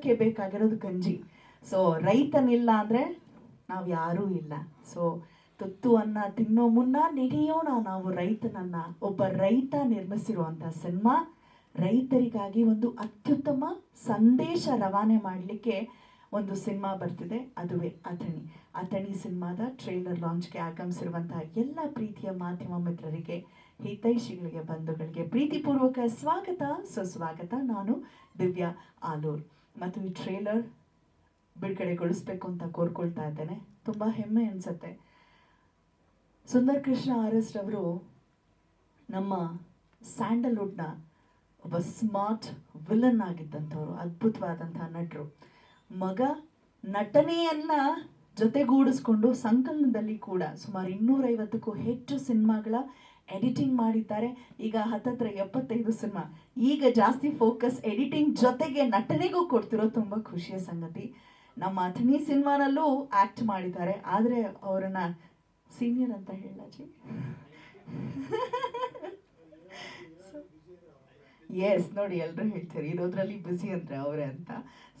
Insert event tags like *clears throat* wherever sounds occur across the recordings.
ಊಟಕ್ಕೆ ಬೇಕಾಗಿರೋದು ಗಂಜಿ. ಸೊ ರೈತನಿಲ್ಲ ಅಂದರೆ ನಾವು ಯಾರೂ ಇಲ್ಲ. ಸೊ ತುತ್ತು ಅನ್ನ ತಿನ್ನೋ ಮುನ್ನ ನೆಗೆಯೋಣ ನಾವು ರೈತನನ್ನ, ಒಬ್ಬ ರೈತ ನಿರ್ಮಿಸಿರುವಂಥ ಸಿನಿಮಾ ರೈತರಿಗಾಗಿ ಒಂದು ಅತ್ಯುತ್ತಮ ಸಂದೇಶ ರವಾನೆ ಮಾಡಲಿಕ್ಕೆ ಒಂದು ಸಿನಿಮಾ ಬರ್ತಿದೆ, ಅದುವೇ ಅಥಣಿ. ಅಥಣಿ ಸಿನಿಮಾದ ಟ್ರೇಲರ್ ಲಾಂಚ್ಗೆ ಆಗಮಿಸಿರುವಂತಹ ಎಲ್ಲ ಪ್ರೀತಿಯ ಮಾಧ್ಯಮ ಮಿತ್ರರಿಗೆ, ಹಿತೈಷಿಗಳಿಗೆ, ಬಂಧುಗಳಿಗೆ ಪ್ರೀತಿಪೂರ್ವಕ ಸ್ವಾಗತ. ಸುಸ್ವಾಗತ, ನಾನು ದಿವ್ಯಾ ಆಲೂರ್. ಮತ್ತು ಈ ಟ್ರೇಲರ್ ಬಿಡುಗಡೆಗೊಳಿಸ್ಬೇಕು ಅಂತ ಕೋರ್ಕೊಳ್ತಾ ಇದ್ದೇನೆ. ತುಂಬ ಹೆಮ್ಮೆ ಅನಿಸುತ್ತೆ. ಸುಂದರ್ ಕೃಷ್ಣ ಆರ್ ಎಸ್ ನಮ್ಮ ಸ್ಯಾಂಡಲ್ವುಡ್ನ ಒಬ್ಬ ಸ್ಮಾರ್ಟ್ ವಿಲನ್ ಆಗಿದ್ದಂಥವ್ರು ಅದ್ಭುತವಾದಂತಹ ನಟರು. ಮಗ ನಟನೆಯನ್ನ ಜೊತೆಗೂಡಿಸ್ಕೊಂಡು ಸಂಕಲನದಲ್ಲಿ ಕೂಡ ಸುಮಾರು ಇನ್ನೂರೈವತ್ತಕ್ಕೂ ಹೆಚ್ಚು ಸಿನಿಮಾಗಳ ಎಡಿಟಿಂಗ್ ಮಾಡಿದ್ದಾರೆ. ಈಗ ಹತ್ತತ್ರ ಎಪ್ಪತ್ತೈದು ಸಿನಿಮಾ. ಈಗ ಜಾಸ್ತಿ ಫೋಕಸ್ ಎಡಿಟಿಂಗ್ ಜೊತೆಗೆ ನಟನೆಗೂ ಕೊಡ್ತಿರೋ ತುಂಬ ಖುಷಿಯ ಸಂಗತಿ. ನಮ್ಮ ಅಥಣಿ ಸಿನಿಮಾನಲ್ಲೂ ಆ್ಯಕ್ಟ್ ಮಾಡಿದ್ದಾರೆ. ಆದರೆ ಅವರನ್ನ ಸೀನಿಯರ್ ಅಂತ ಹೇಳಾಜಿ ಎಸ್ ನೋಡಿ ಎಲ್ಲರೂ ಹೇಳ್ತಾರೆ, ಇರೋದ್ರಲ್ಲಿ ಬ್ಯುಸಿ ಅಂದರೆ ಅವರೇ ಅಂತ.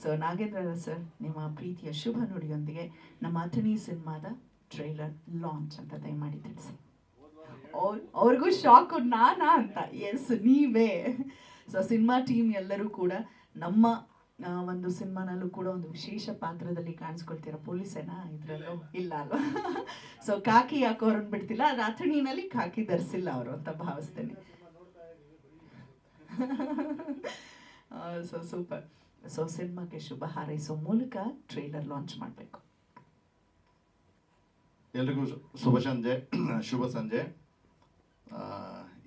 ಸೊ ನಾಗೇಂದ್ರ ಸರ್, ನಿಮ್ಮ ಪ್ರೀತಿಯ ಶುಭ ನುಡಿಯೊಂದಿಗೆ ನಮ್ಮ ಅಥಣಿ ಸಿನಿಮಾದ ಟ್ರೈಲರ್ ಲಾಂಚ್ ಅಂತ ದಯಮಾಡಿ ತಿಳಿಸಿ. ಅವ್ರಿಗೂ ಶಾಕು ನಾನಾ ಅಂತ. ಎಸ್ ನೀವೇ. ಸೊ ಸಿನಿಮಾ ಟೀಮ್ ಎಲ್ಲರೂ ಕೂಡ ನಮ್ಮ ಒಂದು ಸಿನಿಮಾನಲ್ಲೂ ಕೂಡ ಒಂದು ವಿಶೇಷ ಪಾತ್ರದಲ್ಲಿ ಕಾಣಿಸ್ಕೊಳ್ತೀರ ಪೊಲೀಸೇನಾ ಇದ್ರಲ್ಲೂ? ಇಲ್ಲ ಅಲ್ವಾ? ಸೊ ಕಾಕಿ ಯಾಕೋ ಅವ್ರನ್ನ ಬಿಡ್ತಿಲ್ಲ? ಅಥಣಿನಲ್ಲಿ ಕಾಕಿ ಧರಿಸಿಲ್ಲ ಅವರು ಅಂತ ಭಾವಿಸ್ತೇನೆ. ಸೊ ಸೂಪರ್ ಸೊ ಸಿನಿಮಾಕ್ಕೆ ಶುಭ ಹಾರೈಸೋ ಮೂಲಕ ಟ್ರೈಲರ್ ಲಾಂಚ್ ಮಾಡಬೇಕು. ಎಲ್ರಿಗೂ ಶುಭ ಸಂಜೆ. ಶುಭ ಸಂಜೆ.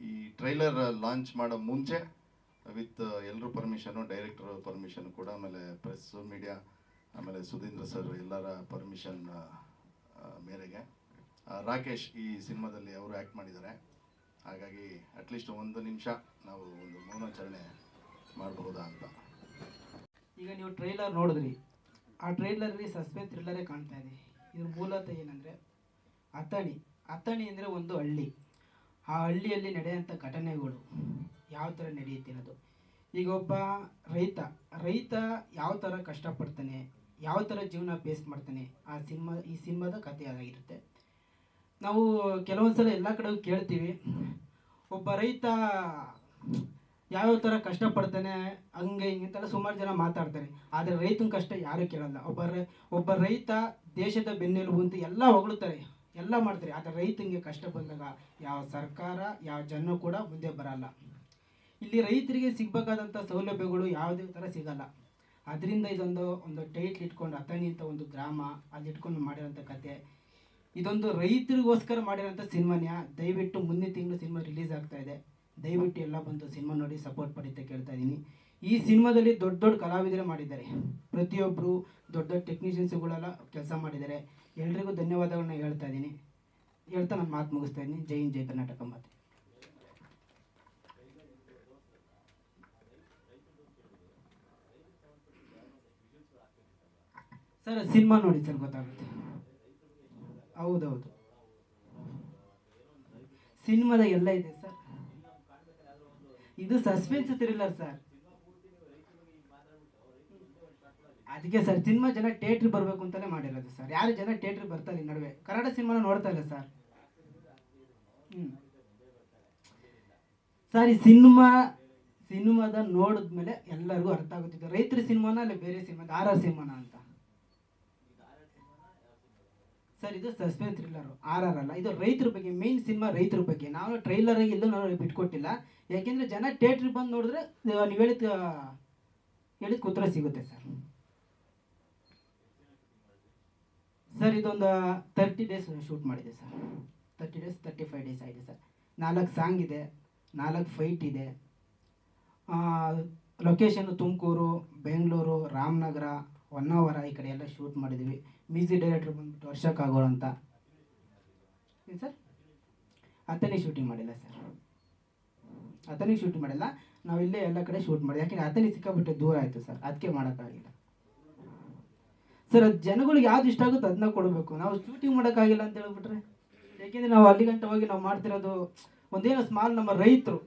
ಈ ಟ್ರೈಲರ್ ಲಾಂಚ್ ಮಾಡೋ ಮುಂಚೆ ವಿತ್ ಎಲ್ಲರೂ ಪರ್ಮಿಷನು, ಡೈರೆಕ್ಟರ್ ಪರ್ಮಿಷನ್ ಕೂಡ, ಆಮೇಲೆ ಪ್ರೆಸ್, ಮೀಡಿಯಾ, ಆಮೇಲೆ ಸುಧೀಂದ್ರ ಸರ್ ಎಲ್ಲರ ಪರ್ಮಿಷನ್ ಮೇರೆಗೆ. ರಾಕೇಶ್ ಈ ಸಿನಿಮಾದಲ್ಲಿ ಅವರು ಆ್ಯಕ್ಟ್ ಮಾಡಿದ್ದಾರೆ. ಹಾಗಾಗಿ ಅಟ್ಲೀಸ್ಟ್ ಒಂದು ನಿಮಿಷ ನಾವು ಒಂದು ಮೌನಾಚರಣೆ ಮಾಡಬಹುದಾ ಅಂತ ಈಗ ನೀವು ಟ್ರೈಲರ್ ನೋಡಿದ್ರಿ. ಆ ಟ್ರೈಲರಲ್ಲಿ ಸಸ್ಪೆನ್ಸ್ ಥ್ರಿಲ್ಲರೇ ಕಾಣ್ತಾ ಇದೆ. ಇದ್ರ ಮೂಲತೆ ಏನಂದರೆ, ಅಥಣಿ. ಅಥಣಿ ಅಂದರೆ ಒಂದು ಹಳ್ಳಿ. ಆ ಹಳ್ಳಿಯಲ್ಲಿ ನಡೆಯುವಂಥ ಘಟನೆಗಳು ಯಾವ ಥರ ಅನ್ನೋದು. ಈಗ ಒಬ್ಬ ರೈತ ರೈತ ಯಾವ ಥರ ಕಷ್ಟಪಡ್ತಾನೆ, ಯಾವ ಥರ ಜೀವನ ಫೇಸ್ ಮಾಡ್ತಾನೆ, ಆ ಸಿನಿಮಾ ಈ ಸಿನಿಮಾದ ಕಥೆ ಅದಾಗಿರುತ್ತೆ ನಾವು ಕೆಲವೊಂದು ಸಲ ಎಲ್ಲ ಕಡೆಗೂ ಕೇಳ್ತೀವಿ, ಒಬ್ಬ ರೈತ ಯಾವ್ಯಾವ ಥರ ಕಷ್ಟಪಡ್ತಾನೆ, ಹಂಗೆ ಹಿಂಗೆ ಅಂತೆಲ್ಲ ಸುಮಾರು ಜನ ಮಾತಾಡ್ತಾರೆ. ಆದರೆ ರೈತನ ಕಷ್ಟ ಯಾರೂ ಕೇಳಲ್ಲ. ಒಬ್ಬ ಒಬ್ಬ ರೈತ ದೇಶದ ಬೆನ್ನೆಲುಬು ಅಂತ ಎಲ್ಲ ಹೊಗಳುತ್ತಾರೆ ಎಲ್ಲ ಮಾಡ್ತಾರೆ. ಆದರೆ ರೈತನಿಗೆ ಕಷ್ಟ ಬಂದಾಗ ಯಾವ ಸರ್ಕಾರ, ಯಾವ ಜನ ಕೂಡ ಮುಂದೆ ಬರಲ್ಲ. ಇಲ್ಲಿ ರೈತರಿಗೆ ಸಿಗಬೇಕಾದಂಥ ಸೌಲಭ್ಯಗಳು ಯಾವುದೇ ಥರ ಸಿಗಲ್ಲ. ಅದರಿಂದ ಇದೊಂದು, ಒಂದು ಟೈಟ್ಲ್ ಇಟ್ಕೊಂಡು, ಅಥಣಿ ಅಂತ ಒಂದು ಗ್ರಾಮ, ಅಲ್ಲಿ ಇಟ್ಕೊಂಡು ಮಾಡಿರೋಂಥ ಕತೆ. ಇದೊಂದು ರೈತರಿಗೋಸ್ಕರ ಮಾಡಿರೋಂಥ ಸಿನಿಮಾನ್ಯ ದಯವಿಟ್ಟು ಮುಂದಿನ ತಿಂಗಳು ಸಿನಿಮಾ ರಿಲೀಸ್ ಆಗ್ತಾ ಇದೆ. ದಯವಿಟ್ಟು ಎಲ್ಲ ಬಂದು ಸಿನಿಮಾ ನೋಡಿ ಸಪೋರ್ಟ್ ಪಡಿ ಅಂತ ಕೇಳ್ತಾ ಇದ್ದೀನಿ. ಈ ಸಿನಿಮಾದಲ್ಲಿ ದೊಡ್ಡ ದೊಡ್ಡ ಕಲಾವಿದರೇ ಮಾಡಿದ್ದಾರೆ. ಪ್ರತಿಯೊಬ್ಬರು ದೊಡ್ಡ ದೊಡ್ಡ ಟೆಕ್ನಿಷಿಯನ್ಸ್ಗಳೆಲ್ಲ ಕೆಲಸ ಮಾಡಿದ್ದಾರೆ. ಎಲ್ರಿಗೂ ಧನ್ಯವಾದಗಳನ್ನ ಹೇಳ್ತಾ ಇದ್ದೀನಿ. ಹೇಳ್ತಾ ನಾನು ಮಾತು ಮುಗಿಸ್ತಾ ಇದ್ದೀನಿ. ಜೈ ಜೈ ಕರ್ನಾಟಕ ಮಾತೆ. ಸರ್, ಸಿನಿಮಾ ನೋಡಿ ಸರ್, ಗೊತ್ತಾಗುತ್ತೆ. ಹೌದೌದು. ಸಿನಿಮಾದ ಎಲ್ಲ ಇದೆ ಸರ್. ಇದು ಸಸ್ಪೆನ್ಸ್ ಥ್ರಿಲ್ಲರ್ ಸರ್. ಅದಕ್ಕೆ ಸರ್, ಸಿನಿಮಾ ಜನ ಥಿಯೇಟ್ರ್ ಬರಬೇಕು ಅಂತಲೇ ಮಾಡಿರೋದು ಸರ್. ಯಾರು ಜನ ಥಿಯೇಟ್ರ್ ಬರ್ತಾರೆ ಈ ನಡುವೆ? ಕನ್ನಡ ಸಿನಿಮಾನ ನೋಡ್ತಾ ಇಲ್ಲ ಸರ್. ಹ್ಞೂ ಸರ್, ಈ ಸಿನಿಮಾ, ಸಿನಿಮಾದ ನೋಡಿದ್ಮೇಲೆ ಎಲ್ಲರಿಗೂ ಅರ್ಥ ಆಗುತ್ತಿದೆ. ರೈತರ ಸಿನಿಮಾನ ಅಲ್ಲ ಬೇರೆ ಸಿನಿಮಾ ಆರ್ ಆರ್ ಸಿನಿಮಾನ ಅಂತ? ಸರ್, ಇದು ಸಸ್ಪೆನ್ಸ್ ಥ್ರಿಲ್ಲರ್. ಆರ್ ಆರ್ ಅಲ್ಲ. ಇದು ರೈತರ ಬಗ್ಗೆ, ಮೇನ್ ಸಿನಿಮಾ ರೈತರ ಬಗ್ಗೆ. ನಾವು ಟ್ರೈಲರ್ ಎಲ್ಲೂ ನಾವು ಬಿಟ್ಕೊಟ್ಟಿಲ್ಲ. ಯಾಕೆಂದ್ರೆ ಜನ ಥಿಯೇಟ್ರಿಗೆ ಬಂದು ನೋಡಿದ್ರೆ, ನೀವು ಹೇಳಿದ ಹೇಳಿದ ಕುತ್ರ ಸಿಗುತ್ತೆ ಸರ್. ಸರ್, ಇದೊಂದು ತರ್ಟಿ ಡೇಸ್ ಶೂಟ್ ಮಾಡಿದೆ sir. Thirty days thirty five days ಆಗಿದೆ ಸರ್. ನಾಲ್ಕು ಸಾಂಗ್ ಇದೆ, ನಾಲ್ಕು ಫೈಟ್ ಇದೆ. ಲೊಕೇಶನ್ ತುಮಕೂರು, ಬೆಂಗಳೂರು, ರಾಮನಗರ, ಹೊನ್ನಾವರ ಈ ಕಡೆ ಎಲ್ಲ ಶೂಟ್ ಮಾಡಿದ್ವಿ. ಮ್ಯೂಸಿಕ್ ಡೈರೆಕ್ಟರ್ ಬಂದ್ಬಿಟ್ಟು ವರ್ಷಕ್ ಆಗೋರು ಅಂತ. ಏನು ಸರ್? ಅಥಣಿ ಶೂಟಿಂಗ್ ಮಾಡಿಲ್ಲ ಸರ್. ಅಥಣಿ ಶೂಟಿಂಗ್ ಮಾಡಿಲ್ಲ. ನಾವು ಇಲ್ಲೇ ಎಲ್ಲ ಕಡೆ ಶೂಟ್ ಮಾಡಿದ್ವಿ ಯಾಕೆಂದರೆ ಅಥಣಿ ಸಿಕ್ಕಾಬಿಟ್ಟು ದೂರ ಆಯಿತು ಸರ್. ಅದಕ್ಕೆ ಮಾಡೋಕ್ಕಾಗಿಲ್ಲ. ಸರ್, ಅದು ಜನಗಳಿಗೆ ಯಾವ್ದು ಇಷ್ಟ ಆಗುತ್ತೆ ಅದನ್ನ ಕೊಡಬೇಕು. ನಾವು ಶೂಟಿಂಗ್ ಮಾಡೋಕ್ಕಾಗಿಲ್ಲ ಅಂತ ಹೇಳ್ಬಿಟ್ರೆ? ಯಾಕೆಂದ್ರೆ ನಾವು ಅಲ್ಲಿ ಗಂಟೆ ಹೋಗಿ ನಾವು ಮಾಡ್ತಿರೋದು ಒಂದೇನೋ ಸ್ಮಾಲ್ ನಮ್ಮ ರೈತರು.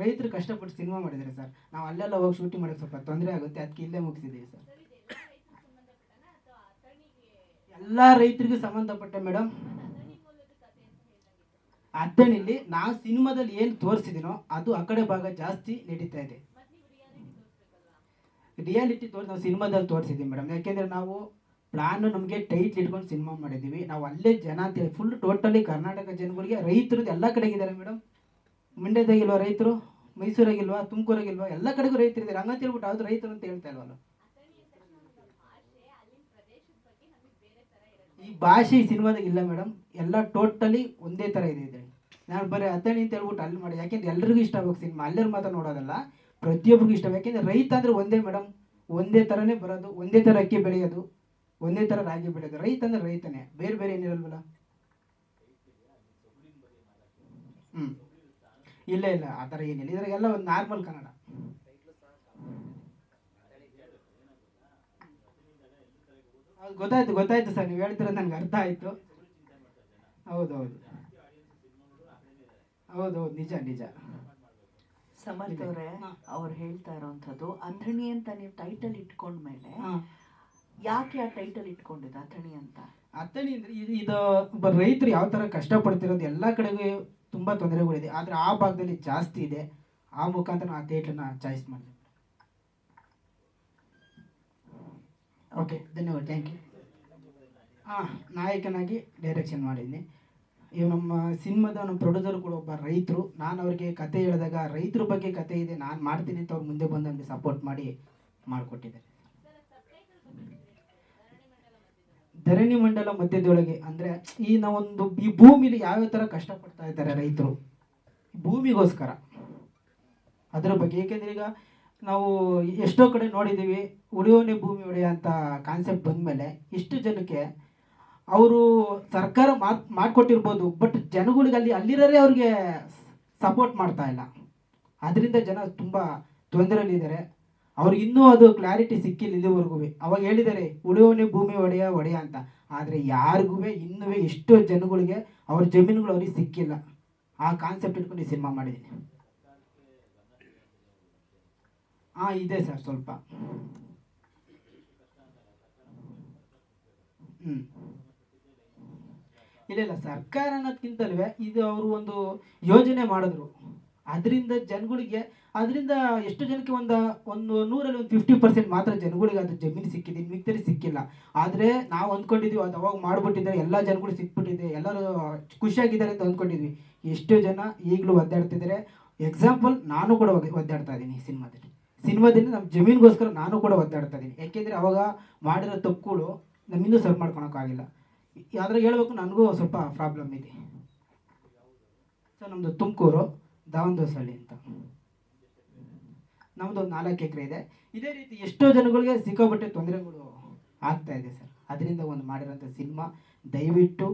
ರೈತರು ಕಷ್ಟಪಟ್ಟು ಸಿನಿಮಾ ಮಾಡಿದ್ದಾರೆ ಸರ್. ನಾವು ಅಲ್ಲೆಲ್ಲ ಹೋಗಿ ಶೂಟಿಂಗ್ ಮಾಡೋಕ್ಕೆ ಸ್ವಲ್ಪ ತೊಂದರೆ ಆಗುತ್ತೆ. ಅದಕ್ಕೆ ಇಲ್ಲೇ ಮುಗಿಸಿದ್ದೀವಿ ಸರ್. ಎಲ್ಲ ರೈತರಿಗೂ ಸಂಬಂಧಪಟ್ಟ ಮೇಡಮ್. ಅದ್ದಣಿಲಿ ನಾವು ಸಿನಿಮಾದಲ್ಲಿ ಏನು ತೋರಿಸಿದೀನೋ ಅದು ಆ ಕಡೆ ಭಾಗ ಜಾಸ್ತಿ ನಡೀತಾ ಇದೆ. ರಿಯಾಲಿಟಿ ತೋರಿಸಿ ನಾವು ಸಿನಿಮಾದಲ್ಲಿ ತೋರಿಸಿದ್ದೀವಿ ಮೇಡಮ್ ಯಾಕೆಂದರೆ ನಾವು ಪ್ಲಾನು ನಮಗೆ ಟೈಟ್ ಇಟ್ಕೊಂಡು ಸಿನಿಮಾ ಮಾಡಿದ್ದೀವಿ. ನಾವು ಅಲ್ಲೇ ಜನ ಅಂತೇಳಿ ಫುಲ್ ಟೋಟಲಿ ಕರ್ನಾಟಕ ಜನಗಳಿಗೆ, ರೈತರದ್ದು ಎಲ್ಲ ಕಡೆಗಿದ್ದಾರೆ ಮೇಡಮ್ ಮಂಡ್ಯದಾಗಿಲ್ವಾ ರೈತರು? ಮೈಸೂರಾಗಿಲ್ವಾ? ತುಮಕೂರಾಗಿಲ್ವಾ? ಎಲ್ಲ ಕಡೆಗೂ ರೈತರಿದ್ದಾರೆ. ಹಂಗಂತ ಹೇಳ್ಬಿಟ್ಟು ಅದು ರೈತರು ಅಂತ ಹೇಳ್ತಾ ಇಲ್ವಲ್ಲ? ಈ ಭಾಷೆ ಈ ಸಿನಿಮಾದಾಗ ಇಲ್ಲ ಮೇಡಮ್ ಎಲ್ಲ ಟೋಟಲಿ ಒಂದೇ ಥರ ಇದೆ ನಾನು ಬರೀ ಅಥಣಿ ಅಂತ ಹೇಳ್ಬಿಟ್ಟು ಅಲ್ಲಿ ಮಾಡಿ. ಯಾಕೆಂದ್ರೆ ಎಲ್ರಿಗೂ ಇಷ್ಟ ಆಗ್ಬೇಕು ಸಿನಿಮಾ. ಅಲ್ಲರ ಮಾತ್ರ ನೋಡೋದಲ್ಲ. ಪ್ರತಿಯೊಬ್ಬರಿಗೂ ಇಷ್ಟ. ಯಾಕೆಂದ್ರೆ ರೈತ ಅಂದ್ರೆ ಒಂದೇ ಮೇಡಮ್ ಒಂದೇ ಥರನೇ ಬರೋದು, ಒಂದೇ ಥರ ಅಕ್ಕಿ ಬೆಳೆಯೋದು, ಒಂದೇ ಥರ ರಾಗಿ ಬೆಳೆಯೋದು. ರೈತ ಅಂದ್ರೆ ರೈತನೇ. ಬೇರೆ ಬೇರೆ ಏನಿರಲ್ವಲ್ಲ? ಹ್ಞೂ ಇಲ್ಲ ಇಲ್ಲ. ಆ ಥರ ಏನಿಲ್ಲ. ಇದ್ರಾಗೆಲ್ಲ ಒಂದು ನಾರ್ಮಲ್ ಕನ್ನಡ. ಗೊತ್ತಾಯ್ತು ಗೊತ್ತಾಯ್ತು ಸರ್. ನೀವು ಹೇಳ್ತೀರ ನನಗೆ ಅರ್ಥ ಆಯ್ತು. ಹೌದೌದು ಹೌದೌದು ನಿಜ ನಿಜ. ಸಮರ್ಥ. ಅವರೇ. ಅವ್ರು ಹೇಳ್ತಾ ಇರೋಂಥದ್ದು ಅಂಧಣಿ ಅಂತ ನೀವು ಟೈಟಲ್ ಇಟ್ಕೊಂಡ್ಮೇಲೆ ಮೇಲೆ ಯಾಕೆ ಆ ಟೈಟಲ್ ಇಟ್ಕೊಂಡಿದ್ದು ಅಥಣಿ ಅಂತ? ಅಥಣಿ ಅಂದ್ರೆ ಇದು ಇದು ಒಬ್ಬ ರೈತರು ಯಾವ ಥರ ಕಷ್ಟಪಡ್ತಿರೋದು ಎಲ್ಲ ಕಡೆಗೂ ತುಂಬ ತೊಂದರೆಗಳಿದೆ. ಆದರೆ ಆ ಭಾಗದಲ್ಲಿ ಜಾಸ್ತಿ ಇದೆ. ಆ ಮುಖಾಂತರ ನಾವು ಆ ಥಿಯೇಟರ್ನ ಚಾಯ್ಸ್ ಮಾಡಿದೆ ಓಕೆ ಧನ್ಯವಾದ. ಥ್ಯಾಂಕ್ ಯು ಹಾಂ ನಾಯಕನಾಗಿ ಡೈರೆಕ್ಷನ್ ಮಾಡಿದ್ದೀನಿ. ಇವ್ ನಮ್ಮ ಸಿನಿಮಾದ ನಮ್ಮ ಪ್ರೊಡ್ಯೂಸರ್ ಕೂಡ ಒಬ್ಬ ರೈತರು. ನಾನು ಅವ್ರಿಗೆ ಕತೆ ಹೇಳಿದಾಗ ರೈತರ ಬಗ್ಗೆ ಕತೆ ಇದೆ, ನಾನು ಮಾಡ್ತೀನಿ ಅಂತ ಅವ್ರು ಮುಂದೆ ಬಂದು ನಮಗೆ ಸಪೋರ್ಟ್ ಮಾಡಿ ಮಾಡಿಕೊಟ್ಟಿದ್ದಾರೆ. ಧರಣಿ ಮಂಡಲ ಮಧ್ಯದೊಳಗೆ ಅಂದರೆ ಈ ನಾವೊಂದು ಈ ಭೂಮಿಲಿ ಯಾವ್ಯಾವ ಥರ ಕಷ್ಟಪಡ್ತಾ ಇದ್ದಾರೆ ರೈತರು. ಭೂಮಿಗೋಸ್ಕರ. ಅದರ ಬಗ್ಗೆ ಏಕೆಂದರೆ ಈಗ ನಾವು ಎಷ್ಟೋ ಕಡೆ ನೋಡಿದ್ದೀವಿ ಉಳಿಯೋನೇ ಭೂಮಿ ಒಡೆಯ ಅಂತ ಕಾನ್ಸೆಪ್ಟ್ ಬಂದಮೇಲೆ ಇಷ್ಟು ಜನಕ್ಕೆ ಅವರು ಸರ್ಕಾರ ಮಾತು ಮಾಡಿಕೊಟ್ಟಿರ್ಬೋದು ಬಟ್ ಜನಗಳಿಗೆ ಅಲ್ಲಿ ಅಲ್ಲಿರೋರೇ ಅವ್ರಿಗೆ ಸಪೋರ್ಟ್ ಮಾಡ್ತಾ ಇಲ್ಲ. ಅದರಿಂದ ಜನ ತುಂಬ ತೊಂದರೆಯಲ್ಲಿದ್ದಾರೆ. ಅವ್ರಿಗೆ ಇನ್ನೂ ಅದು ಕ್ಲಾರಿಟಿ ಸಿಕ್ಕಿಲ್ಲ ಇಲ್ಲಿವರೆಗೂ. ಅವಾಗ ಹೇಳಿದ್ದಾರೆ ಉಳಿಯೋನೇ ಭೂಮಿ ಒಡೆಯ ಒಡೆಯ ಅಂತ. ಆದರೆ ಯಾರಿಗೂ ಇನ್ನೂ ಎಷ್ಟೋ ಜನಗಳಿಗೆ ಅವ್ರ ಜಮೀನುಗಳು ಅವ್ರಿಗೆ ಸಿಕ್ಕಿಲ್ಲ. ಆ ಕಾನ್ಸೆಪ್ಟ್ ಇಟ್ಕೊಂಡು ಈ ಸಿನಿಮಾ ಮಾಡಿದ್ದೀನಿ. ಹಾಂ ಇದೆ ಸರ್ ಸ್ವಲ್ಪ. ಹ್ಞೂ ಇಲ್ಲ ಇಲ್ಲ, ಸರ್ಕಾರ ಅನ್ನೋದ್ಕಿಂತಲ್ವೇ ಇದು ಅವರು ಒಂದು ಯೋಜನೆ ಮಾಡಿದ್ರು. ಅದರಿಂದ ಜನಗಳಿಗೆ, ಅದರಿಂದ ಎಷ್ಟು ಜನಕ್ಕೆ ಒಂದು ಒಂದು ನೂರಲ್ಲಿ ಒಂದು ಫಿಫ್ಟಿ ಪರ್ಸೆಂಟ್ ಮಾತ್ರ ಜನಗಳಿಗೆ ಅದು ಜಮೀನು ಸಿಕ್ಕಿದೆ, ಇನ್ನು ಮಿಕ್ತರಿಗೆ ಸಿಕ್ಕಿಲ್ಲ. ಆದರೆ ನಾವು ಅಂದ್ಕೊಂಡಿದ್ವಿ, ಅದು ಅವಾಗ ಮಾಡಿಬಿಟ್ಟಿದ್ದಾರೆ, ಎಲ್ಲ ಜನಗಳು ಸಿಕ್ಬಿಟ್ಟಿದೆ, ಎಲ್ಲರೂ ಖುಷಿಯಾಗಿದ್ದಾರೆ ಅಂತ ಅಂದ್ಕೊಂಡಿದ್ವಿ. ಎಷ್ಟೋ ಜನ ಈಗಲೂ ಒದ್ದಾಡ್ತಿದ್ದಾರೆ. ಎಕ್ಸಾಂಪಲ್ ನಾನು ಕೂಡ ಒದ್ದಾಡ್ತಾ ಇದ್ದೀನಿ ಸಿನಿಮಾದಲ್ಲಿ. ಸಿನಿಮಾದಲ್ಲಿ ನಮ್ಮ ಜಮೀನಿಗೋಸ್ಕರ ನಾನು ಕೂಡ ಒದ್ದಾಡ್ತಾ ಇದ್ದೀನಿ. ಯಾಕೆಂದರೆ ಅವಾಗ ಮಾಡಿರೋ ತಪ್ಪುಗಳು ನಮ್ಮಿಂದ ಸರಿ ಮಾಡ್ಕೊಳಕ್ಕಾಗಿಲ್ಲ. ಯಾವ್ದ್ರಾಗ ಹೇಳ್ಬೇಕು, ನನಗೂ ಸ್ವಲ್ಪ ಪ್ರಾಬ್ಲಮ್ ಇದೆ. ಸರ್ ನಮ್ಮದು ತುಮಕೂರು ದಾವಣದೋಸಹಳ್ಳಿ ಅಂತ. ನಮ್ಮದು ನಾಲ್ಕು ಎಕರೆ ಇದೆ. ಇದೇ ರೀತಿ ಎಷ್ಟೋ ಜನಗಳಿಗೆ ಸಿಕ್ಕಾಪಟ್ಟೆ ತೊಂದರೆಗಳು ಆಗ್ತಾ ಇದೆ ಸರ್. ಅದರಿಂದ ಒಂದು ಮಾಡಿರೋಂಥ ಸಿನಿಮಾ, ದಯವಿಟ್ಟು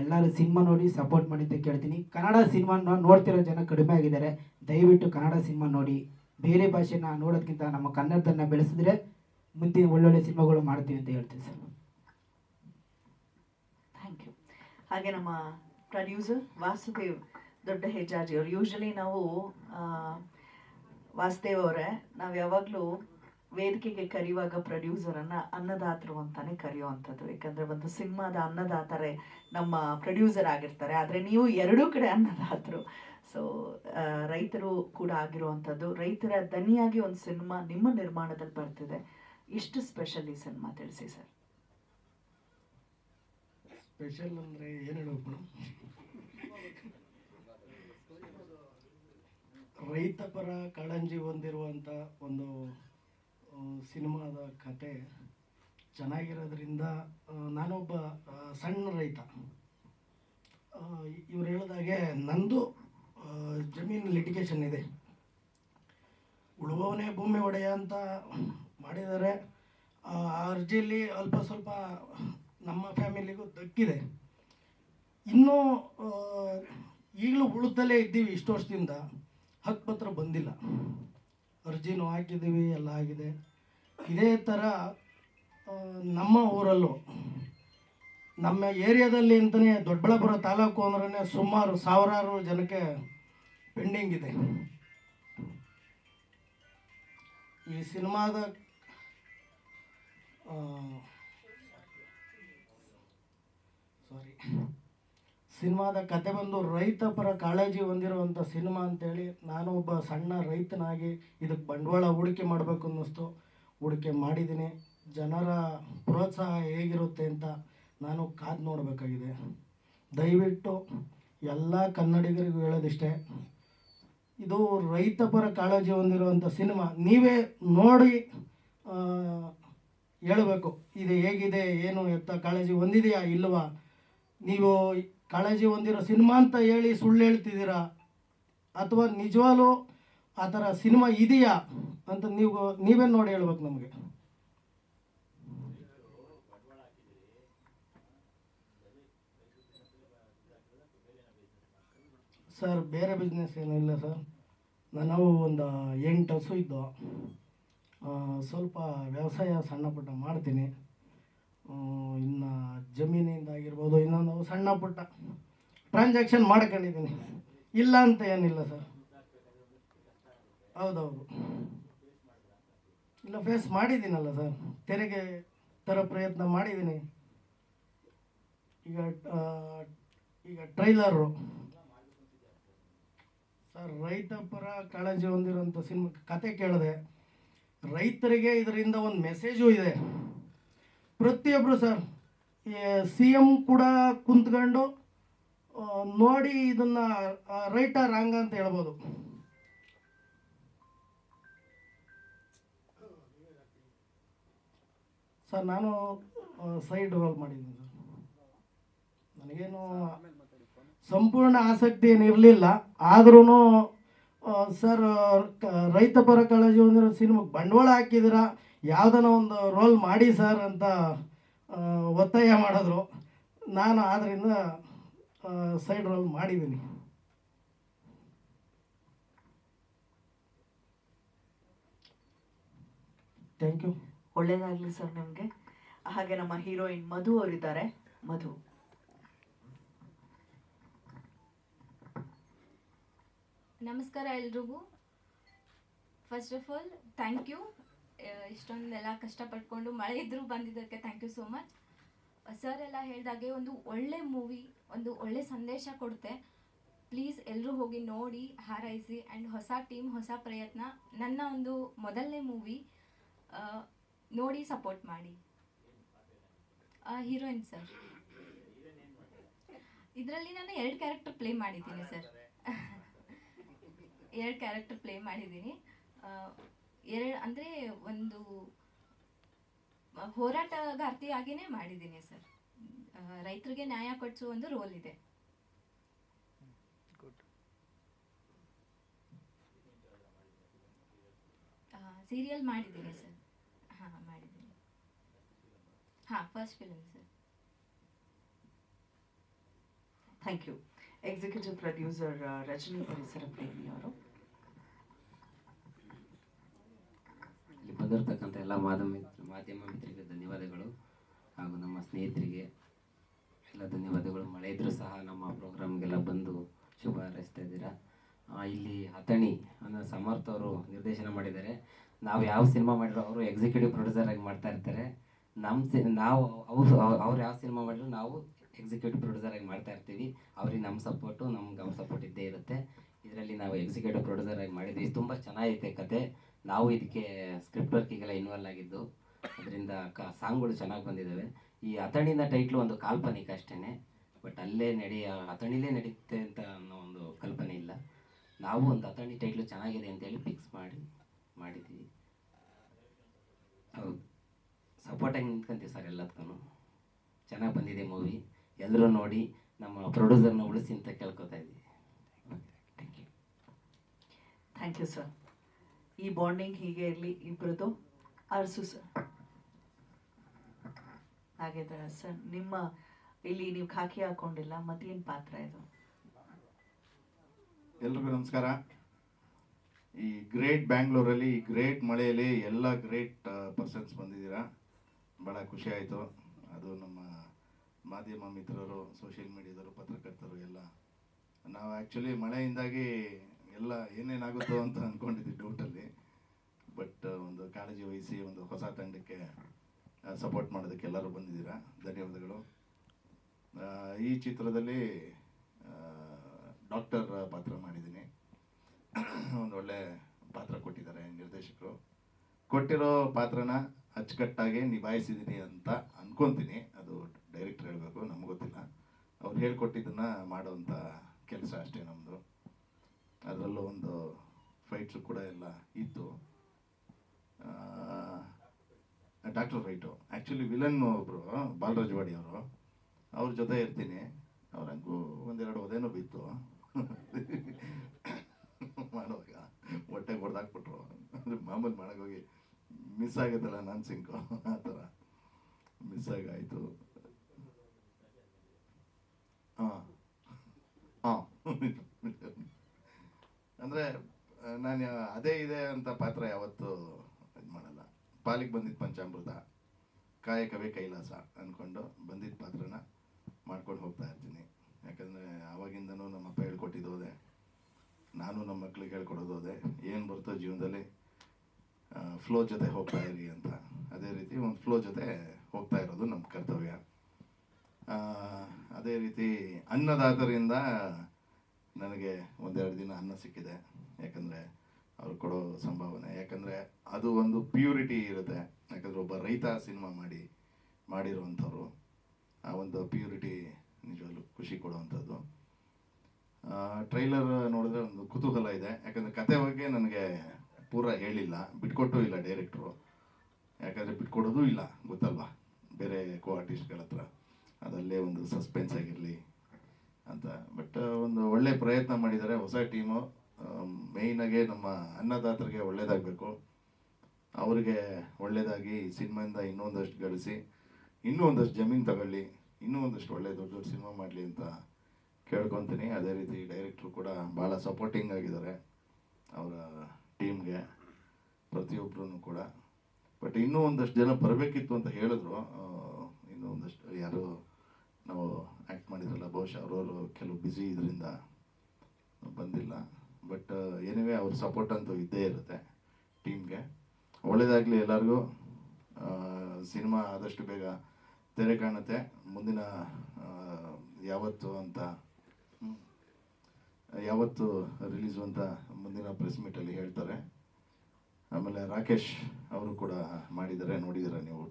ಎಲ್ಲರೂ ಸಿನಿಮಾ ನೋಡಿ ಸಪೋರ್ಟ್ ಮಾಡಿ ಅಂತ ಕೇಳ್ತೀನಿ. ಕನ್ನಡ ಸಿನಿಮಾ ನೋಡ್ತಿರೋ ಜನ ಕಡಿಮೆ ಆಗಿದ್ದಾರೆ. ದಯವಿಟ್ಟು ಕನ್ನಡ ಸಿನಿಮಾ ನೋಡಿ. ಬೇರೆ ಭಾಷೆನ ನೋಡೋದಕ್ಕಿಂತ ನಮ್ಮ ಕನ್ನಡದನ್ನ ಬೆಳೆಸಿದ್ರೆ ಮುಂದಿನ ಒಳ್ಳೊಳ್ಳೆ ಸಿನಿಮಾಗಳು ಮಾಡ್ತೀವಿ ಅಂತ ಹೇಳ್ತೀನಿ ಸರ್ ಥ್ಯಾಂಕ್ ಯು ಹಾಗೆ ನಮ್ಮ ಪ್ರೊಡ್ಯೂಸರ್ ವಾಸುದೇವ್ ದೊಡ್ಡ ಹೆಜ್ಜಾಜಿ ಅವರು. ಯೂಶಲಿ ನಾವು ವಾಸುದೇವ್ ಅವರೇ, ನಾವು ಯಾವಾಗಲೂ ವೇದಿಕೆಗೆ ಕರೆಯುವಾಗ ಪ್ರೊಡ್ಯೂಸರನ್ನು ಅನ್ನದಾತರು ಅಂತಾನೆ ಕರೆಯುವಂಥದ್ದು. ಯಾಕಂದರೆ ಒಂದು ಸಿನಿಮಾದ ಅನ್ನದಾತರೇ ನಮ್ಮ ಪ್ರೊಡ್ಯೂಸರ್ ಆಗಿರ್ತಾರೆ. ಆದರೆ ನೀವು ಎರಡೂ ಕಡೆ ಅನ್ನದಾತರು. ಸೊ ರೈತರು ಕೂಡ ಆಗಿರುವಂಥದ್ದು. ರೈತರ ದನಿಯಾಗಿ ಒಂದು ಸಿನಿಮಾ ನಿಮ್ಮ ನಿರ್ಮಾಣದಲ್ಲಿ ಬರ್ತಿದೆ. ಇಷ್ಟು ಸ್ಪೆಷಲ್ ಈ ಸಿನಿಮಾ, ತಿಳಿಸಿ ಸರ್. ಸ್ಪೆಷಲ್ ಅಂದರೆ ಏನು ಹೇಳಬೇಕು ಮೇಡಮ್? ರೈತ ಪರ ಕಾಳಂಜಿ ಹೊಂದಿರುವಂಥ ಒಂದು ಸಿನಿಮಾದ ಕತೆ ಚೆನ್ನಾಗಿರೋದ್ರಿಂದ ನಾನೊಬ್ಬ ಸಣ್ಣ ರೈತ. ಇವ್ರು ಹೇಳಿದಾಗೆ ನಂದು ಜಮೀನು ಲಿಟಿಗೇಷನ್ ಇದೆ. ಉಳುವವನೇ ಭೂಮಿ ಒಡೆಯ ಅಂತ ಮಾಡಿದ್ದಾರೆ. ಆ ಅರ್ಜಿಯಲ್ಲಿ ಅಲ್ಪ ಸ್ವಲ್ಪ ನಮ್ಮ ಫ್ಯಾಮಿಲಿಗೂ ದಕ್ಕಿದೆ. ಇನ್ನೂ ಈಗಲೂ ಉಳಿದಲ್ಲೇ ಇದ್ದೀವಿ ಇಷ್ಟು ವರ್ಷದಿಂದ. ಹಕ್ಕುಪತ್ರ ಬಂದಿಲ್ಲ. ಅರ್ಜಿನೂ ಹಾಕಿದ್ದೀವಿ, ಎಲ್ಲ ಆಗಿದೆ. ಇದೇ ಥರ ನಮ್ಮ ಊರಲ್ಲೂ, ನಮ್ಮ ಏರಿಯಾದಲ್ಲಿ ಅಂತಲೇ ದೊಡ್ಡಬಳ್ಳಾಪುರ ತಾಲೂಕು ಅಂದ್ರೆ ಸುಮಾರು ಸಾವಿರಾರು ಜನಕ್ಕೆ ಪೆಂಡಿಂಗ್ ಇದೆ. ಈ ಸಿನಿಮಾದ ಸಾರಿ ಸಿನಿಮಾದ ಕತೆ ಬಂದು ರೈತ ಪರ ಕಾಳಜಿ ಹೊಂದಿರುವಂಥ ಸಿನಿಮಾ ಅಂತೇಳಿ ನಾನು ಒಬ್ಬ ಸಣ್ಣ ರೈತನಾಗಿ ಇದಕ್ಕೆ ಬಂಡವಾಳ ಹೂಡಿಕೆ ಮಾಡಬೇಕು ಅನ್ನಿಸ್ತು. ಹೂಡಿಕೆ ಮಾಡಿದ್ದೀನಿ. ಜನರ ಪ್ರೋತ್ಸಾಹ ಹೇಗಿರುತ್ತೆ ಅಂತ ನಾನು ಕಾದು ನೋಡಬೇಕಾಗಿದೆ. ದಯವಿಟ್ಟು ಎಲ್ಲ ಕನ್ನಡಿಗರಿಗೂ ಹೇಳೋದಿಷ್ಟೇ. ಇದು ರೈತ ಪರ ಕಾಳಜಿ ಹೊಂದಿರುವಂಥ ಸಿನಿಮಾ. ನೀವೇ ನೋಡಿ ಹೇಳಬೇಕು. ಇದು ಹೇಗಿದೆ, ಏನು ಎತ್ತ ಕಾಳಜಿ ಹೊಂದಿದೆಯಾ, ಇಲ್ವಾ? ನೀವು ಕಾಳಜಿ ಹೊಂದಿರೋ ಸಿನಿಮಾ ಅಂತ ಹೇಳಿ ಸುಳ್ಳು ಹೇಳ್ತಿದ್ದೀರಾ? ಅಥವಾ ನಿಜವಾಗ್ಲೂ ಆ ಥರ ಸಿನಿಮಾ ಇದೆಯಾ ಅಂತ ನೀವು, ನೀವೇ ನೋಡಿ ಹೇಳ್ಬೇಕು ನಮಗೆ. ಸರ್, ಬೇರೆ ಬಿಸ್ನೆಸ್ ಏನೂ ಇಲ್ಲ ಸರ್. ನಾನು ಒಂದು ಎಂಟು ಹಸು ಇದ್ದು ಸ್ವಲ್ಪ ವ್ಯವಸಾಯ ಸಣ್ಣ ಪುಟ್ಟ ಮಾಡ್ತೀನಿ. ಇನ್ನು ಜಮೀನಿಂದ ಆಗಿರ್ಬೋದು ಇನ್ನೊಂದು ಸಣ್ಣ ಪುಟ್ಟ ಟ್ರಾನ್ಸಾಕ್ಷನ್ ಮಾಡ್ಕೊಂಡಿದ್ದೀನಿ. ಇಲ್ಲ ಅಂತ ಏನಿಲ್ಲ ಸರ್ ಹೌದೌದು. ಇಲ್ಲ ಫೇಸ್ ಮಾಡಿದ್ದೀನಲ್ಲ ಸರ್ ತೆರಿಗೆ ತರೋ ಪ್ರಯತ್ನ ಮಾಡಿದ್ದೀನಿ. ಈಗ ಈಗ ಟ್ರೈಲರು ಸರ್ ರೈತ ಪರ ಕಾಳಜಿ ಹೊಂದಿರುವಂಥ ಸಿನಿಮಾ ಕತೆ ಕೇಳಿದೆ. ರೈತರಿಗೆ ಇದರಿಂದ ಒಂದು ಮೆಸೇಜು ಇದೆ. ಪ್ರತಿಯೊಬ್ಬರು ಸರ್ ಸಿ ಎಂ ಕೂಡ ಕುಂತ್ಕೊಂಡು ನೋಡಿ ಇದನ್ನ ರೈಟ ರಾಂಗ್ ಅಂತ ಹೇಳ್ಬೋದು. ಸರ್, ನಾನು ಸೈಡ್ ರೋಲ್ ಮಾಡಿದ್ದೀನಿ ಸರ್. ನನಗೇನು ಸಂಪೂರ್ಣ ಆಸಕ್ತಿ ಏನಿರಲಿಲ್ಲ ಆದ್ರೂ ಸರ್ ರೈತ ಪರ ಕಾಳಜಿ ಹೊಂದಿರೋ ಸಿನಿಮಾಗೆ ಬಂಡವಾಳ ಹಾಕಿದ್ದೀರಾ? ಯಾವುದನ್ನ ಒಂದು ರೋಲ್ ಮಾಡಿ ಸರ್ ಅಂತ ಒತ್ತಾಯ ಮಾಡಿದ್ರು. ನಾನು ಆದ್ದರಿಂದ ಸೈಡ್ ರೋಲ್ ಮಾಡಿದ್ದೀನಿ. ಥ್ಯಾಂಕ್ ಯು ಒಳ್ಳೇದಾಗ್ಲಿ ಸರ್ ನಿಮಗೆ. ಹಾಗೆ ನಮ್ಮ ಹೀರೋಯಿನ್ ಮಧು ಅವರಿದ್ದಾರೆ. ಮಧು. ನಮಸ್ಕಾರ ಎಲ್ರಿಗೂ. First of all thank you ಇಷ್ಟೊಂದೆಲ್ಲ ಕಷ್ಟಪಟ್ಕೊಂಡು ಮಳೆ ಇದ್ರೂ ಬಂದಿದ್ದಕ್ಕೆ thank you so much sir ಎಲ್ಲ ಹೇಳಿದಾಗೆ ಒಂದು ಒಳ್ಳೆ ಮೂವಿ ಒಂದು ಒಳ್ಳೆ ಸಂದೇಶ ಕೊಡುತ್ತೆ. ಪ್ಲೀಸ್ ಎಲ್ಲರೂ ಹೋಗಿ ನೋಡಿ, ಹಾರೈಸಿ ಆ್ಯಂಡ್ ಹೊಸ ಟೀಮ್ ಹೊಸ ಪ್ರಯತ್ನ, ನನ್ನ ಒಂದು ಮೊದಲನೇ ಮೂವಿ ನೋಡಿ ಸಪೋರ್ಟ್ ಮಾಡಿ. ಹೀರೋಯಿನ್ ಸರ್ ಇದರಲ್ಲಿ ನಾನು ಎರಡು ಕ್ಯಾರೆಕ್ಟರ್ ಪ್ಲೇ ಮಾಡಿದ್ದೀನಿ ಸರ್ *laughs* ಎರಡು ಕ್ಯಾರೆಕ್ಟರ್ ಪ್ಲೇ ಮಾಡಿದ್ದೀನಿ. ಎರಡು ಅಂದರೆ ಒಂದು ಹೋರಾಟಗಾರ್ತಿಯಾಗಿಯೇ ಮಾಡಿದ್ದೀನಿ ಸರ್. ರೈತರಿಗೆ ನ್ಯಾಯ ಕೊಡಿಸೋ ಒಂದು ರೋಲ್ ಇದೆ. ಸೀರಿಯಲ್ ಮಾಡಿದ್ದೀನಿ ಸರ್. ಹಾಂ ಮಾಡಿದ್ದೀನಿ. ಹಾಂ first film sir. Thank you executive producer Rajani ಪರಿಸರ ಪ್ರೇಮಿ ಅವರು ಇಲ್ಲಿ ಬಂದಿರತಕ್ಕಂಥ ಎಲ್ಲ ಮಾಧ್ಯಮ ಮಾಧ್ಯಮ ಮಿತ್ರರಿಗೆ ಧನ್ಯವಾದಗಳು. ಹಾಗೂ ನಮ್ಮ ಸ್ನೇಹಿತರಿಗೆ ಎಲ್ಲ ಧನ್ಯವಾದಗಳು. ಮಳೆ ಇದ್ದರೂ ಸಹ ನಮ್ಮ ಪ್ರೋಗ್ರಾಮ್ಗೆಲ್ಲ ಬಂದು ಶುಭ ಹಾರೈಸ್ತಾ ಇದ್ದೀರಾ? ಇಲ್ಲಿ ಅಥಣಿ ಅನ್ನೋ ಸಮರ್ಥ ಅವರು ನಿರ್ದೇಶನ ಮಾಡಿದ್ದಾರೆ. ನಾವು ಯಾವ ಸಿನಿಮಾ ಮಾಡಿರೋ ಅವರು ಎಕ್ಸಿಕ್ಯೂಟಿವ್ ಪ್ರೊಡ್ಯೂಸರ್ ಆಗಿ ಮಾಡ್ತಾ ಇರ್ತಾರೆ. ನಮ್ಮ ಸಿ, ನಾವು ಅವರು, ಅವ್ರು ಯಾವ ಸಿನಿಮಾ ಮಾಡಿದ್ರು ನಾವು ಎಕ್ಸಿಕ್ಯೂಟಿವ್ ಪ್ರೊಡ್ಯೂಸರ್ ಆಗಿ ಮಾಡ್ತಾ ಇರ್ತೀವಿ. ಅವ್ರಿಗೆ ನಮ್ಮ ಸಪೋರ್ಟು ನಮ್ಗೆ ಅವ್ರ ಸಪೋರ್ಟ್ ಇದ್ದೇ ಇರುತ್ತೆ. ಇದರಲ್ಲಿ ನಾವು ಎಕ್ಸಿಕ್ಯೂಟಿವ್ ಪ್ರೊಡ್ಯೂಸರ್ ಆಗಿ ಮಾಡಿದ್ವಿ ತುಂಬ ಚೆನ್ನಾಗೈತೆ ಕತೆ. ನಾವು ಇದಕ್ಕೆ ಸ್ಕ್ರಿಪ್ಟ್ ವರ್ಕಿಗೆಲ್ಲ ಇನ್ವಾಲ್ವ್ ಆಗಿದ್ದು, ಅದರಿಂದ ಕ ಸಾಂಗ್ಗಳು ಚೆನ್ನಾಗಿ ಬಂದಿದ್ದಾವೆ ಈ ಅಥಣಿನ ಟೈಟ್ಲು ಒಂದು ಕಾಲ್ಪನಿಕ ಅಷ್ಟೇ ಬಟ್ ಅಲ್ಲೇ ನಡೆಯ ಅಥಣಿಲೇ ನಡೆಯುತ್ತೆ ಅಂತ ಅನ್ನೋ ಒಂದು ಕಲ್ಪನೆ ಇಲ್ಲ. ನಾವು ಒಂದು ಅಥಣಿ ಟೈಟ್ಲು ಚೆನ್ನಾಗಿದೆ ಅಂತೇಳಿ ಫಿಕ್ಸ್ ಮಾಡಿ ಮಾಡಿದ್ದೀವಿ ಹೌದು. ಸಪೋರ್ಟಾಗಿ ನಿಂತ್ಕೊಂತೀವಿ ಸರ್ ಎಲ್ಲದಕ್ಕೂ ಚೆನ್ನಾಗಿ ಬಂದಿದೆ ಮೂವಿ ಎಲ್ಲರೂ ನೋಡಿ, ನಮ್ಮ ಪ್ರೊಡ್ಯೂಸರ್ನ ಉಳಿಸಿ ಅಂತ ಕೇಳ್ಕೊತಾ ಇದ್ದೀವಿ. Thank you thank you sir ಈ ಬಾಂಡಿಂಗ್ ಹೀಗೆ ಇರಲಿ ಇಬ್ಬರದು ಅರ್ಸು ಸರ್ ಹಾಗೆ ಸರ್ ನಿಮ್ಮ ಇಲ್ಲಿ ನೀವು ಖಾಕಿ ಹಾಕೊಂಡಿಲ್ಲ ಮತ್ತೇನು ಪಾತ್ರ ಇದು. ಎಲ್ರಿಗೂ ನಮಸ್ಕಾರ. ಈ ಗ್ರೇಟ್ ಬ್ಯಾಂಗ್ಳೂರಲ್ಲಿ ಈ ಗ್ರೇಟ್ ಮಳೆಯಲ್ಲಿ ಎಲ್ಲ ಗ್ರೇಟ್ ಪರ್ಸನ್ಸ್ ಬಂದಿದ್ದೀರಾ. ಭಾಳ ಖುಷಿ ಆಯಿತು. ಅದು ನಮ್ಮ ಮಾಧ್ಯಮ ಮಿತ್ರರು ಸೋಷಿಯಲ್ ಮೀಡಿಯಾದವರು ಪತ್ರಕರ್ತರು ಎಲ್ಲ. ನಾವು ಆ್ಯಕ್ಚುಲಿ ಮಳೆಯಿಂದಾಗಿ ಎಲ್ಲ ಏನೇನಾಗುತ್ತೋ ಅಂತ ಅಂದ್ಕೊಂಡಿದ್ದೆ ಡೌಟಲ್ಲಿ ಬಟ್ ಒಂದು ಕಾಳಜಿ ವಹಿಸಿ ಒಂದು ಹೊಸ ತಂಡಕ್ಕೆ ಸಪೋರ್ಟ್ ಮಾಡೋದಕ್ಕೆ ಎಲ್ಲರೂ ಬಂದಿದ್ದೀರಾ? ಧನ್ಯವಾದಗಳು. ಈ ಚಿತ್ರದಲ್ಲಿ ಡಾಕ್ಟರ್ ಪಾತ್ರ ಮಾಡಿದ್ದೀನಿ. *clears throat* ಒಂದು ಒಳ್ಳೆ ಪಾತ್ರ ಕೊಟ್ಟಿದ್ದಾರೆ ನಿರ್ದೇಶಕರು. ಕೊಟ್ಟಿರೋ ಪಾತ್ರನ ಅಚ್ಚುಕಟ್ಟಾಗಿ ನಿಭಾಯಿಸಿದ್ದೀನಿ ಅಂತ ಅಂದ್ಕೊತೀನಿ ಅದು ಡೈರೆಕ್ಟರ್ ಹೇಳಬೇಕು, ನಮ್ಗೆ ಗೊತ್ತಿಲ್ಲ. ಅವ್ರು ಹೇಳ್ಕೊಟ್ಟಿದ್ದನ್ನು ಮಾಡೋವಂಥ ಕೆಲಸ ಅಷ್ಟೇ ನಮ್ಮದು ಅದರಲ್ಲೂ ಒಂದು ಫೈಟ್ಸು ಕೂಡ ಎಲ್ಲ ಇತ್ತು. ಡಾಕ್ಟರ್ ಫೈಟು ಆ್ಯಕ್ಚುಲಿ ವಿಲನ್ ಒಬ್ಬರು ಬಾಲರಾಜ್ ವಾಡಿ ಅವರು, ಅವ್ರ ಜೊತೆ ಇರ್ತೀನಿ. ಅವ್ರ ಹಂಗೂ ಒಂದೆರಡು ಒದೇನೋ ಬಿತ್ತು. ಮಾಡುವಾಗ ಹೊಟ್ಟೆಗೆ ಹೊಡೆದಾಕ್ಬಿಟ್ರು ಅಂದರೆ ಮಾಮೂಲಿ ಮಾಡೋಕ್ಕೋಗಿ ಮಿಸ್ ಆಗುತ್ತಲ್ಲ ನಾನು ಸಿಂಕು, ಆ ಥರ. ಮಿಸ್ ಆಗಾಯಿತು ಹಾಂ ಹಾಂ ಅಂದರೆ ನಾನು ಅದೇ ಇದೆ ಅಂತ ಪಾತ್ರ ಯಾವತ್ತೂ ಇದು ಮಾಡಲ್ಲ. ಪಾಲಿಗೆ ಬಂದಿದ್ದ ಪಂಚಾಮೃತ, ಕಾಯಕವೇ ಕೈಲಾಸ ಅಂದ್ಕೊಂಡು ಬಂದಿದ್ದ ಪಾತ್ರನ ಮಾಡ್ಕೊಂಡು ಹೋಗ್ತಾ ಇರ್ತೀನಿ. ಯಾಕಂದರೆ, ಆವಾಗಿಂದನೂ ನಮ್ಮ ಅಪ್ಪ ಹೇಳ್ಕೊಟ್ಟಿದ್ದು ಹೋದೆ. ನಾನು ನಮ್ಮ ಮಕ್ಳಿಗೆ ಹೇಳ್ಕೊಡೋದು ಹೋದೆ. ಏನು ಬರ್ತೋ ಜೀವನದಲ್ಲಿ ಫ್ಲೋ ಜೊತೆ ಹೋಗ್ತಾ ಇರಿ ಅಂತ. ಅದೇ ರೀತಿ ಒಂದು ಫ್ಲೋ ಜೊತೆ ಹೋಗ್ತಾ ಇರೋದು ನಮ್ಮ ಕರ್ತವ್ಯ. ಅದೇ ರೀತಿ ಅನ್ನದಾತರಿಂದ ನನಗೆ ಒಂದೆರಡು ದಿನ ಅನ್ನ ಸಿಕ್ಕಿದೆ. ಯಾಕಂದರೆ ಅವ್ರು ಕೊಡೋ ಸಂಭಾವನೆ. ಯಾಕಂದರೆ ಅದು ಒಂದು ಪ್ಯೂರಿಟಿ ಇರುತ್ತೆ. ಯಾಕಂದರೆ ಒಬ್ಬ ರೈತ ಸಿನಿಮಾ ಮಾಡಿ, ಮಾಡಿರುವಂಥವ್ರು, ಆ ಒಂದು ಪ್ಯೂರಿಟಿ ನಿಜವಾಗ್ಲೂ ಖುಷಿ ಕೊಡುವಂಥದ್ದು. ಟ್ರೈಲರ್ ನೋಡಿದ್ರೆ ಒಂದು ಕುತೂಹಲ ಇದೆ. ಯಾಕಂದರೆ ಕತೆ ಬಗ್ಗೆ ನನಗೆ ಪೂರ ಹೇಳಿಲ್ಲ. ಬಿಟ್ಕೊಟ್ಟು ಇಲ್ಲ ಡೈರೆಕ್ಟ್ರು. ಯಾಕಂದರೆ ಬಿಟ್ಕೊಡೋದು ಇಲ್ಲ, ಗೊತ್ತಲ್ವಾ? ಬೇರೆ ಕೋ ಆರ್ಟಿಸ್ಟ್ಗಳ ಹತ್ರ ಅದಲ್ಲೇ ಒಂದು ಸಸ್ಪೆನ್ಸ್ ಆಗಿರಲಿ ಅಂತ. ಬಟ್ ಒಂದು ಒಳ್ಳೆ ಪ್ರಯತ್ನ ಮಾಡಿದ್ದಾರೆ ಹೊಸ ಟೀಮು. ಮೇಯ್ನಾಗೆ ನಮ್ಮ ಅನ್ನದಾತರಿಗೆ ಒಳ್ಳೇದಾಗಬೇಕು. ಅವರಿಗೆ ಒಳ್ಳೆಯದಾಗಿ ಸಿನಿಮಾಯಿಂದ ಇನ್ನೊಂದಷ್ಟು ಗಳಿಸಿ, ಇನ್ನೂ ಒಂದಷ್ಟು ಜಮೀನು ತಗೊಳ್ಳಿ, ಇನ್ನೂ ಒಂದಷ್ಟು ಒಳ್ಳೆ ದೊಡ್ಡ ದೊಡ್ಡ ಸಿನಿಮಾ ಮಾಡಲಿ ಅಂತ ಕೇಳ್ಕೊತೀನಿ. ಅದೇ ರೀತಿ ಡೈರೆಕ್ಟ್ರು ಕೂಡ ಭಾಳ ಸಪೋರ್ಟಿಂಗ್ ಆಗಿದ್ದಾರೆ ಅವರ ಟೀಮ್ಗೆ ಪ್ರತಿಯೊಬ್ಬರೂ ಕೂಡ. ಬಟ್ ಇನ್ನೂ ಒಂದಷ್ಟು ಜನ ಬರಬೇಕಿತ್ತು ಅಂತ ಹೇಳಿದ್ರು. ಇನ್ನೂ ಒಂದಷ್ಟು ಯಾರು ನಾವು ಆ್ಯಕ್ಟ್ ಮಾಡಿದ್ರಲ್ಲ, ಬಹುಶಃ ಅವರವರು ಕೆಲವು ಬ್ಯುಸಿ ಇದರಿಂದ ಬಂದಿಲ್ಲ. ಬಟ್ ಏನಿವೆ ಅವ್ರ ಸಪೋರ್ಟ್ ಅಂತೂ ಇದ್ದೇ ಇರುತ್ತೆ ಟೀಮ್ಗೆ ಒಳ್ಳೇದಾಗಲಿ ಎಲ್ಲರಿಗೂ. ಸಿನಿಮಾ ಆದಷ್ಟು ಬೇಗ ತೆರೆ ಕಾಣುತ್ತೆ. ಮುಂದಿನ ಯಾವತ್ತು ಅಂತ ಯಾವತ್ತು ರಿಲೀಸು ಅಂತ ಮುಂದಿನ ಪ್ರೆಸ್ ಮೀಟಲ್ಲಿ ಹೇಳ್ತಾರೆ. ಆಮೇಲೆ ರಾಕೇಶ್ ಅವರು ಕೂಡ ಮಾಡಿದ್ದಾರೆ, ನೋಡಿದ್ದೀರ ನೀವು?